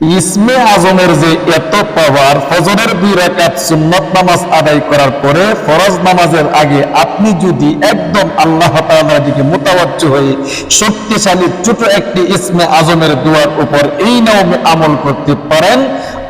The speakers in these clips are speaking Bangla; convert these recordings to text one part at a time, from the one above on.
ইসমে আজমের যে এত পাওয়ার, ফজরের দুই রাকাত সুন্নত নামাজ আদায় করার পরে ফরজ নামাজের আগে আপনি যদি একদম আল্লাহ তাআলার দিকে মোতাবজ্জ হয়ে শক্তিশালী, ছোট একটি ইসমে আজমের দুয়ার উপর এই নিয়মে আমল করতে পারেন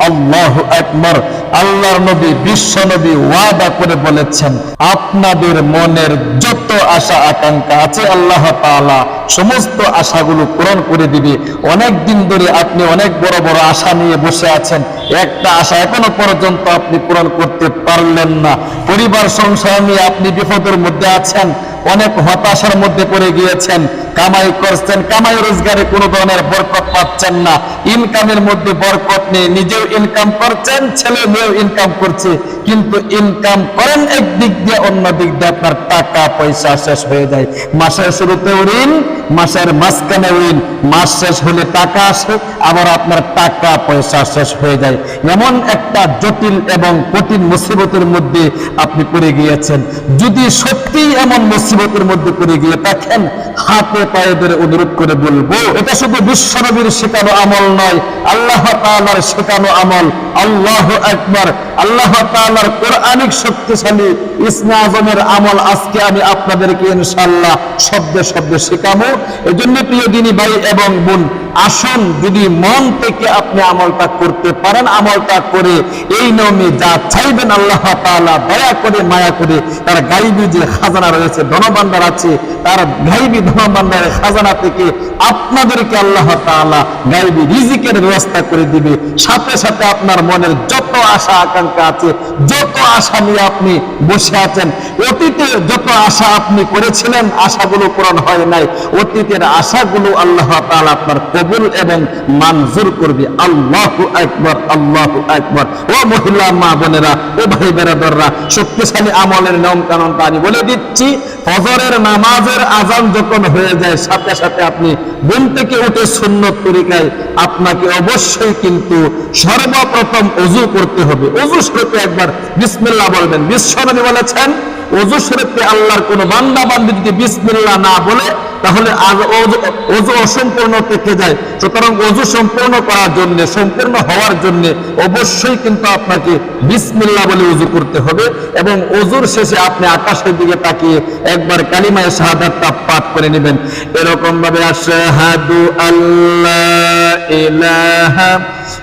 আল্লাহ আকবার, আল্লাহর নবী, বিশ্ব নবী ওয়াদা করে বলেছেন, আপনাদের মনের যত আশা আকাঙ্ক্ষা আছে আল্লাহ তাআলা সমস্ত আশাগুলো পূরণ করে দিবে। অনেক দিন ধরে আপনি অনেক বড় বড় আশা নিয়ে বসে আছেন, একটা আশা এখনও পর্যন্ত আপনি পূরণ করতে পারলেন না। পরিবার সংসার নিয়ে আপনি বিপদের মধ্যে আছেন, অনেক হতাশার মধ্যে পড়ে গিয়েছেন কামাই করছেন, কামাই রোজগারে কোনো ধরনের বরকত পাচ্ছেন না। ইনকামের মধ্যে বরকত নেই, নিজেও ইনকাম করছেন ছেলে মেয়েও ইনকাম করছে। কিন্তু ইনকাম করেন এক দিক দিয়ে, অন্য দিক দিয়ে আপনার টাকা, পয়সা শেষ হয়ে যায়। মাসের শুরুতেও ঋণ, মাসের মাঝখানে ঋণ। মাস শেষ হলে টাকা আসে, আবার আপনার টাকা, পয়সা শেষ হয়ে যায়। এমন একটা জটিল এবং কঠিন মুসিবতের মধ্যে আপনি পড়ে গিয়েছেন। যদি সত্যি এমন মুসিবতের মধ্যে পড়ে গিয়ে থাকেন, হাতে পায়ে ধরে অনুরোধ করে বলব, এটা শুধু বিশ্বনবীর শেখানো আমল নয়, আল্লাহ তালার শেখানো আমল, আল্লাহ একবার আল্লাহ তালার কোরআনিক শক্তিশালী ইসমে আজমের আমল আজকে আমি আপনাদেরকে ইনশাল্লাহ শব্দে শব্দে শেখাবো। এজন্য প্রিয় দিনী ভাই এবং বোন আসুন যদি মন থেকে আপনি আমলটা করতে পারেন, আমলটা করে এই নিয়মে যা চাইবেন আল্লাহ তাআলা দয়া করে, মায়া করে, তার গাইবি যে খাজানা রয়েছে, ধনভাণ্ডার আছে, তার গাইবি ধনভাণ্ডারের খাজানা থেকে আপনাদেরকে আল্লাহ তাআলা গাইবি রিজিকের ব্যবস্থা করে দিবে। সাথে সাথে আপনার মনের যত আশা, আকাঙ্ক্ষা আছে, যত আশা নিয়ে আপনি বসে আছেন, অতীতে যত আশা আপনি করেছিলেন, আশাগুলো পূরণ হয় নাই, অতীতের আশাগুলো আল্লাহ তাআলা আপনার কবুল এবং মঞ্জুর করবে। আল্লাহ একবার আল্লাহ একবার ও মহিলা, মা বোনেরা, ও ভাই বেরাদররা শক্তিশালী আমলের নিয়ম কানুনটা আমি বলে দিচ্ছি, ফজরের নামাজের আজান যখন হয়ে যায়, সাথে সাথে আপনি ঘুম থেকে উঠে সুন্নত তরিকায় আপনাকে অবশ্যই কিন্তু সর্বপ্রথম অজু করতে হবে। অজু শরীফে একবার বিসমিল্লাহ বলবেন। বিশ্বনবী বলেছেন অজু শরীফে আল্লাহর কোন বান্দা বান্দি যদি বিসমিল্লাহ না বলে, তাহলে অজু- অসম্পূর্ণ থেকে যায়। সুতরাং অজু সম্পূর্ণ করার জন্য, সম্পূর্ণ হওয়ার জন্য অবশ্যই কিন্তু আপনাকে বিসমিল্লাহ বলে উজু করতে হবে এবং অজুর শেষে আপনি আকাশের দিকে তাকিয়ে একবার কালিমায় শাহাদাতটা পাঠ করে নেবেন। এরকম ভাবে আশহাদু আল্লাহ ইলাহা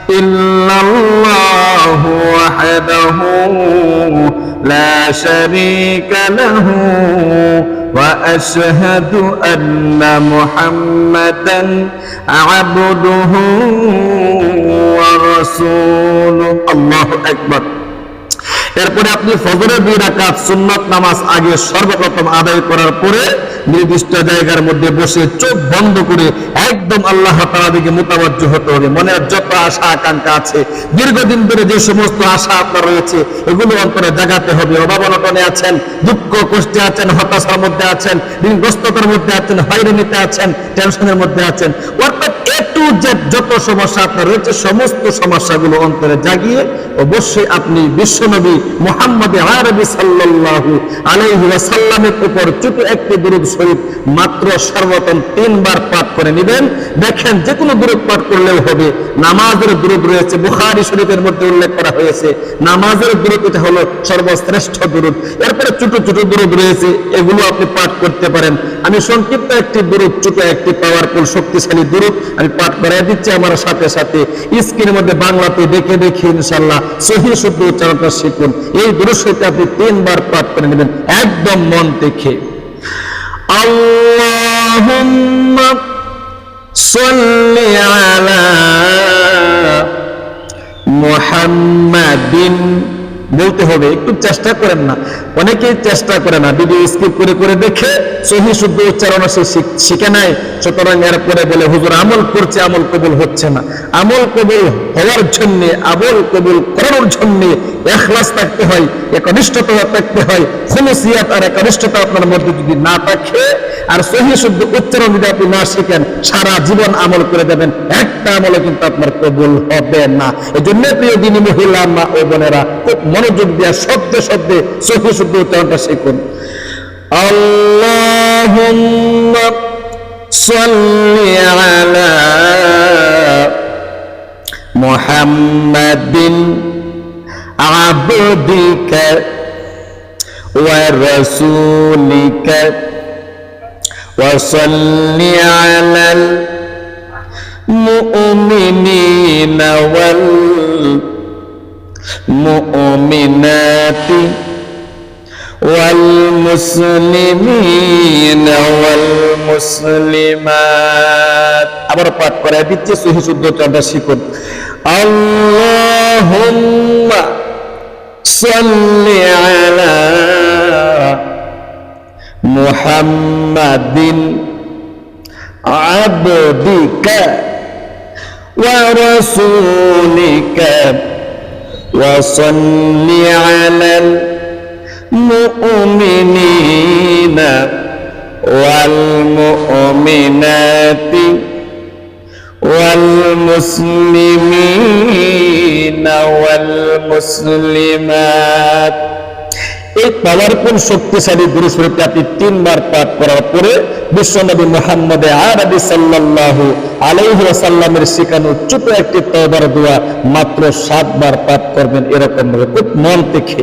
ইল্লাল্লাহু ওয়াহদাহু لا شريك له وأشهد أن محمدا عبده ورسوله. الله أكبر. এরপরে আপনি ফজরের দুই রাকাত সুন্নত নামাজ আগে সর্বপ্রথম আদায় করার পরে নির্দিষ্ট জায়গার মধ্যে বসে চোখ বন্ধ করে একদম আল্লাহ তাআলা দিকে মোতাবজ্জ হতে হবে। মনের যত আশা আকাঙ্ক্ষা আছে, দীর্ঘদিন ধরে যে সমস্ত আশা আপনার রয়েছে, এগুলো অন্তরে জাগাতে হবে। অভাব আছেন, দুঃখ কষ্টে আছেন, হতাশার মধ্যে আছেন, ঋণগ্রস্ততার মধ্যে আছেন, হয়রানিতে আছেন, টেনশনের মধ্যে আছেন। অর্থাৎ টু জেড যত সমস্যা আপনার রয়েছে, সমস্ত সমস্যাগুলো অন্তরে জাগিয়ে অবশ্যই আপনি বিশ্বনবী মোহাম্মদ আরবি উপর একটি শরীফ মাত্র সর্বপ্রথম তিনবার পাঠ করে নেবেন। দেখেন যে কোনো পাঠ করলেও হবে। নামাজের রয়েছে শরীফের মধ্যে উল্লেখ করা হয়েছে। নামাজের দুরূদ এটা হলো সর্বশ্রেষ্ঠ দুরূদ। এরপরে ছোট ছোট রয়েছে, এগুলো আপনি পাঠ করতে পারেন। আমি সংক্ষিপ্ত একটি দুরূদ, ছোট একটি পাওয়ারফুল শক্তিশালী দুরূদ আমি পাঠ করাই দিচ্ছি আমার সাথে সাথে। স্ক্রিনের মধ্যে বাংলাতে দেখে দেখে ইনশাল্লাহ সহি শুদ্ধ উচ্চারণটা শিখুন। এই দুরূদ আপনি তিনবার পাঠ করে নেবেন, একদম মন থেকে। আল্লাহুম্মা বলতে হবে, একটু চেষ্টা করেন না। অনেকেই চেষ্টা করে না ভিডিও স্কিপ করে করে দেখে সহি, শুদ্ধ উচ্চারণ সে শিখ- নেয়। সুতরাং এরপরে বলে, হুজুর, আমল করছে, আমল কবুল হচ্ছে না। আমল কবুল হওয়ার জন্য আমল কবুল করানোর জন্য এখলাস থাকতে হয় একনিষ্ঠতা থাকতে হয় খুলুসিয়াত আর একনিষ্ঠতা আপনার মধ্যে যদি না থাকে, আর সহি শুদ্ধ উচ্চারণ যদি আপনি না শিখেন, সারা জীবন আমল করে দেবেন, একটা আমলও কিন্তু আপনার কবুল হবে না। এই জন্য প্রিয় দিনী মহিলা মা ও বোনেরা, খুব মনোযোগ দেওয়া শব্দে শব্দে সহি শুদ্ধ উচ্চারণটা শিখুন। আল্লাহুম্মা সাল্লি আলা محمد عبدك ورسولك وصل على المؤمنين والمؤمنات والمسلمين والمسلمات আবার পাঠ করে দিচ্ছে সহি শুদ্ধ চন্দ্র শিখুন اللهم صل على محمد عبدك ورسولك وصل على المؤمنين والمؤمنات এই পাওয়ারফুল শক্তিশালী গুরু শরীফটি আপনি তিনবার পাঠ করার পরে বিশ্বনবী মোহাম্মদ আরবি সাল্লাল্লাহু আলাইহি ওয়াসাল্লামের শেখানো ছোট একটি তওবার দোয়া মাত্র সাতবার পাঠ করবেন এরকম ভাবে খুব মন থেকে।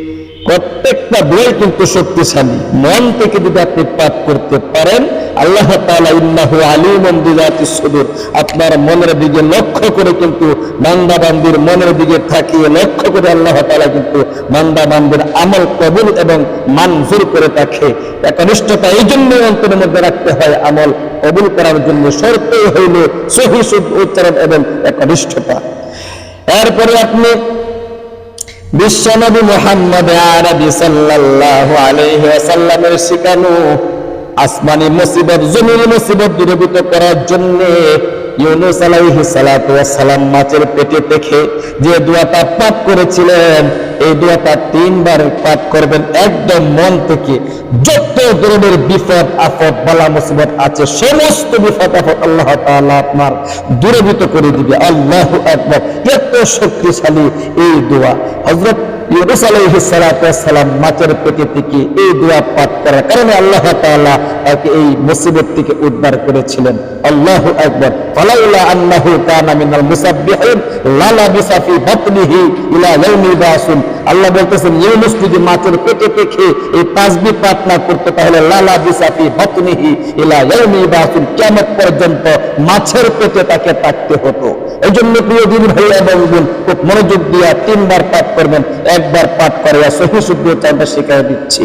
প্রত্যেকটা বই কিন্তু শক্তিশালী। মন থেকে যদি আপনি পাঠ করতে পারেন, আল্লাহ ইন্নাহু আলিমুন বিযাতি সুদূর। আপনার মনের দিকে লক্ষ্য করে কিন্তু বান্দা বান্দির মনের দিকে তাকিয়ে লক্ষ্য করে আল্লাহ তালা কিন্তু বান্দা বান্দির আমল কবুল এবং মঞ্জুর করে থাকে একনিষ্ঠতা এই জন্য অন্তরের মধ্যে রাখতে হয় আমল কবুল করার জন্য শর্তই হইল সহি উচ্চারণ এবং একনিষ্ঠতা। এরপরে আপনি বিশ্বনবী মোহাম্মদ আরবি সাল্লাল্লাহু আলাইহি ওয়াসাল্লামের শিখানো আসমানি মুসিবত জমির মুসিবত দূরীভূত করার জন্য ইউনুস আলাইহি সালাতু ওয়াসালাম মাছের পেটে দেখে যে দোয়াটা পাঠ করেছিলেন, এই দোয়াটা তিনবার পাঠ করবেন একদম মন থেকে। যত ধরনের বিপদ, আপদ, বালা, মুসিবত আছে, সমস্ত বিপদ আপদ আল্লাহ তাআলা আপনার দূরীভূত করে দিবে। আল্লাহু আকবার। এত শক্তিশালী এই দোয়া। হযরত মাছের পেটে থেকে এই দোয়া পাঠ করার কারণে আল্লাহ তাকে এই মুসিবত থেকে উদ্ধার করেছিলেন। আল্লাহু আকবার। বাসুন আল্লাহ বলতেছেন, ইউনুস যদি মাছের পেটে থেকে এই তাসবিহ পাঠ না করতে, তাহলে লা লাবিসা ফি বাতনিহি ইলা ইয়াউমিল বাসুন কিয়ামত পর্যন্ত মাছের পেটে তাকে থাকতে হতো। এই জন্য প্রিয় দিন ভাই এবং বোন খুব মনোযোগ দিয়া তিনবার পাঠ করবেন, একবার পাঠ করে সহি শুদ্ধ শিখাই দিচ্ছি।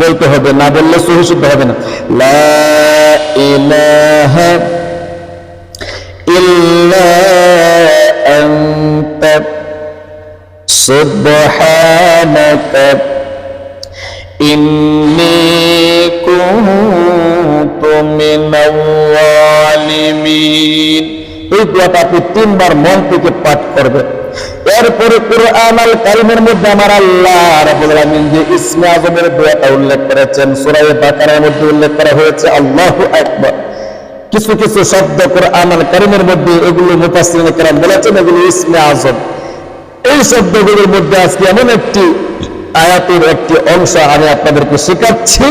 বলতে হবে, না বললে সহি শুদ্ধ হবে না। লা ইলাহা ইল্লা সুবহানাকা এই দোয়াটা তিনবার মন থেকে পাঠ করবেন। এরপরে কোরআন আল মধ্যে আমার আল্লাহ রাব্বুল যে ইসমে আজমের দোয়াটা উল্লেখ করেছেন, সূরা বাকারার মধ্যে উল্লেখ করা হয়েছে, আল্লাহু আকবার। কিছু কিছু শব্দ কোরআন আল কারিমের মধ্যে এগুলো মুফাসসিরিন কেরাম বলেছেন, এগুলো ইসমে আজম। এই শব্দগুলোর মধ্যে আজকে এমন একটি আয়াতের একটি অংশ আমি আপনাদেরকে শেখাচ্ছি।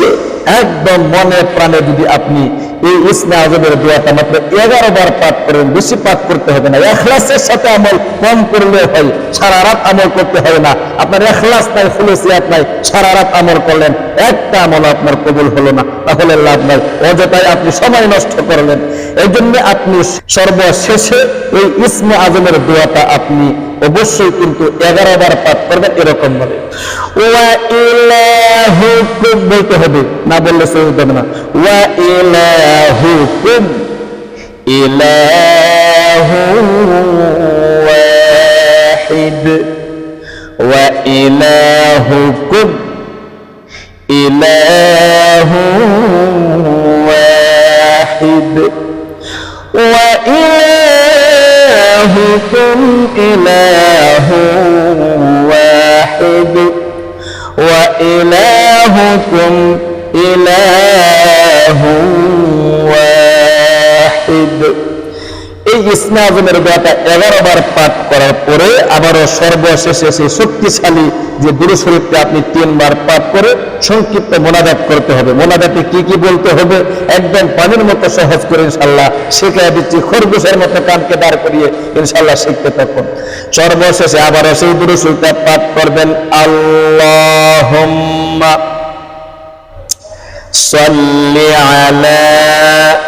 একদম মনে প্রাণে যদি আপনি এই ইসমে আজমের দোয়াটা মাত্র এগারো বার পাঠ করেন, বেশি পাঠ করতে হবে না। এখলাসের সাথে আমল কম করলে হয়, সারা রাত আমল করতে হবে না। আপনার এখলাস নাই ফুলসিয়াত নাই, সারা রাত আমল করলেন, একটা আমল আপনার কবুল হলো না, তাহলে লাভ নাই। অযথায় আপনি সময় নষ্ট করলেন। এই জন্য আপনি সর্বশেষে এই ইসমে আজমের দোয়াটা আপনি অবশ্যই কিন্তু এগারো বার পাঠ করবেন, এরকম ভাবে। ওয়া ইলাহুকুম বলতে হবে, না বললে সহি হবে না। ওয়া ইলাহুকুম ইলাহু ওয়াহিদ ওয়া ইলাহুকুম ইলাহু ওয়াহিদ وإلهكم إله واحد وإلهكم إله واحد. এই ইসমে আজমের দোয়াটা এগারো বার পাঠ করার পরে আবারও সর্বশেষে সেই শক্তিশালী যে দুরু শরীফকে আপনি তিনবার পাঠ করে সংক্ষিপ্ত মোনাজাত করতে হবে মোনাজাতে কি কি বলতে হবে একদম পানির মতো সহজ করে ইনশাল্লাহ শেখায় দিচ্ছি খরগোশের মতো কানকে দাঁড় করিয়ে ইনশাল্লাহ শিখতে থাকুন সর্বশেষে আবারও সেই দুরু শরীফটা পাঠ করবেন আল্লাহ صل على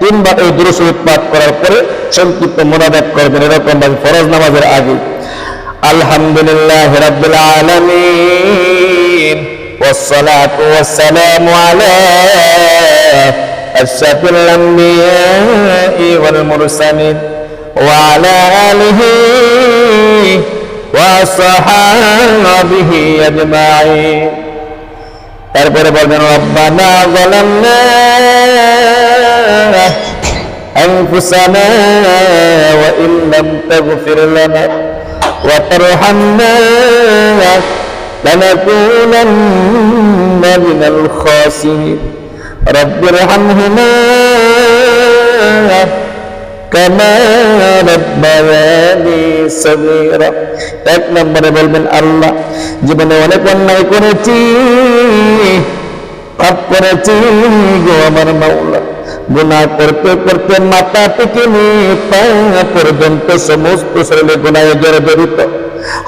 তিনবার এই দুরুশরীফ পাঠ করার পরে সংক্ষিপ্ত মোনাজাত করবেন এরকম ভাবে ফরজ নামাজের আগে আলহামদুলিল্লাহ রাব্বিল আলামিন والصلاة والسلام على أشرف الأنبياء والمرسلين وعلى آله وصحابه أجمعين তারপরে বলবেন রব্বানা যালামনা أنفسنا وإن لم تغفر لنا وترحمنا لنكونن من الخاسرين رب ارحمهما كما ربياني صغيرا এক নম্বরে বলবেন আল্লাহ জীবনে অনেক অন্যায় করেছি পাপ করেছি গো আমার মাওলা গুনাহ করতে করতে মাথা থেকে নিয়ে পা পর্যন্ত সমস্ত শরীরে গুনায় জড়িত।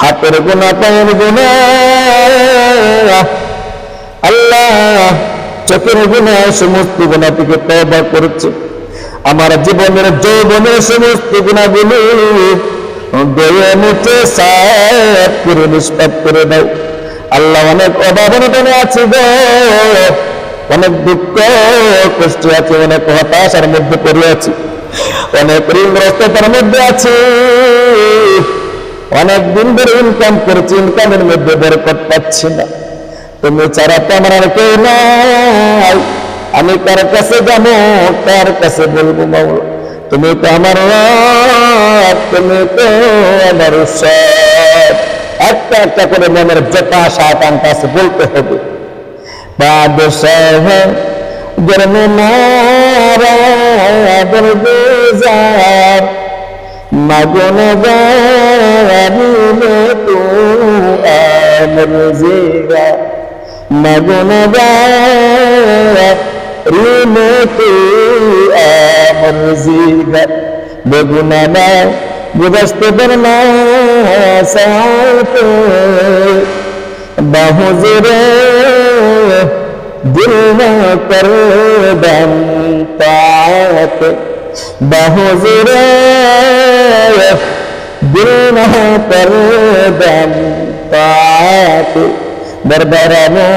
হাতের গুণা পায়ের গুণা আল্লাহ চোখের গুণা সমস্ত গুণা থেকে তবা করছে। আমার জীবনের যৌবনের সমস্ত গুণাগুলি দয়ে করে নিষ্পাপ করে দাও আল্লাহ অনেক অভাব অনটনে আছে গো। অনেক দুঃখ, কষ্ট আছে, অনেক হতাশার মধ্যে পড়ে আছি। অনেক ঋণগ্রস্ততার মধ্যে আছে। অনেক দিন ধরে ইনকাম করেছি ইনকামের মধ্যে বরকত পাচ্ছি না। তুমি ছাড়া তো আমার আর কেউ নাই। আমি কার কাছে যাব, কার কাছে বলব মাওলা তুমি তো আমার তুমি তো আমার একটা একটা করে মনের যত আশা আকাঙ্ক্ষা আছে, বলতে হবে। बादशाह गर्म मारा दरगुजार। मगन गारी तू आमर मगुन मगन तू आमर जेगा बगुना गुदस्त बरना साथ बहुजरे दिल न कर बनतात बहुजरे दिल न कर बनतात बरबराना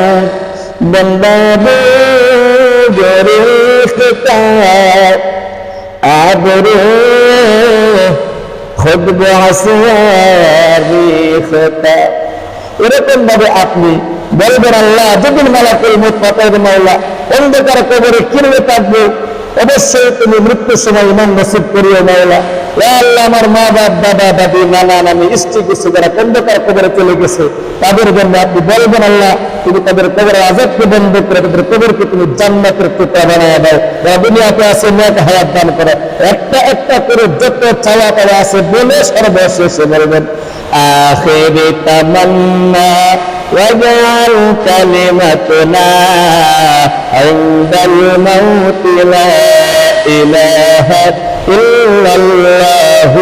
बंदा गरिश्ता आबरू खुद बहसिया রিখতা এরকম ভাবে আপনি বলবেন আল্লাহ, যেদিন মালাকুল মুখ পাঠাবেন আল্লাহ, অন্ধকার কবরে কিনবে থাকব। অবশ্যই তুমি মৃত্যুর সময় ইমান নসিব করিও মাওলা আল্লাহ। আমার মা বাপ, দাদা, দাদি, নানা, নানি, স্ত্রী কিছু যারা অন্ধকার কবরে চলে গেছে, তাদের জন্য আপনি বলবেন আল্লাহ, তুমি তাদের কবরে আজাদকে বন্ধ করে তাদের কবরকে তুমি জান্নাতের টুকরা বানায় দাও। যারা দুনিয়াতে আছে মেয়েকে হায়াত দান করে। একটা একটা করে যত চালা তারা আছে, বলে সর্বশেষে বলবেন আহ তামান্না واجعل كلمتنا عند الموت لا إله إلا الله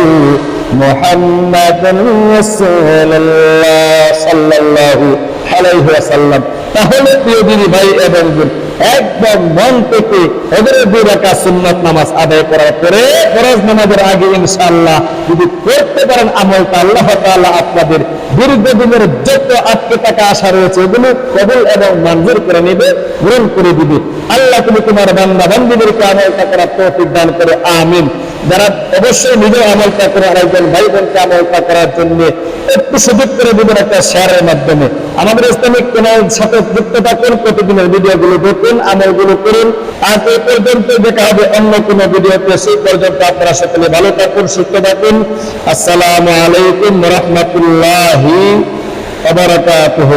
محمد رسول الله صلى الله عليه وسلم তাহলে প্রিয় দিদি ভাই এবং বোন, একদম মন থেকে ওদের দুই রাকাত সুন্নাত নামাজ আদায় করার পরে ফরজ নামাজের আগে ইনশাআল্লাহ যদি করতে পারেন আমলটা আল্লাহ তাআলা আপনাদের দীর্ঘদিনের যত আটকে টাকা আশা রয়েছে, এগুলো কবুল এবং মঞ্জুর করে নেবে গ্রহণ করে দিবে। আল্লাহ তুমি তোমার বান্দা আমলটা করার দান করে, আমিন। যারা অবশ্যই নিজে আমলটা করে ভাই বোনকে আমলটা করার জন্য একটু সুযোগ করে দিবেন একটা শেয়ারের মাধ্যমে। আমাদের ইসলামিক সাথে যুক্ত থাকুন, প্রতিদিনের দেখুন করুন। আর এই পর্যন্ত দেখা হবে অন্য কোনো ভিডিওতে। সেই পর্যন্ত আপনারা সকলে ভালো থাকুন, সুস্থ থাকুন। আসসালামু আলাইকুম রহমতুল্লাহি। ওয়া বারাকাতুহু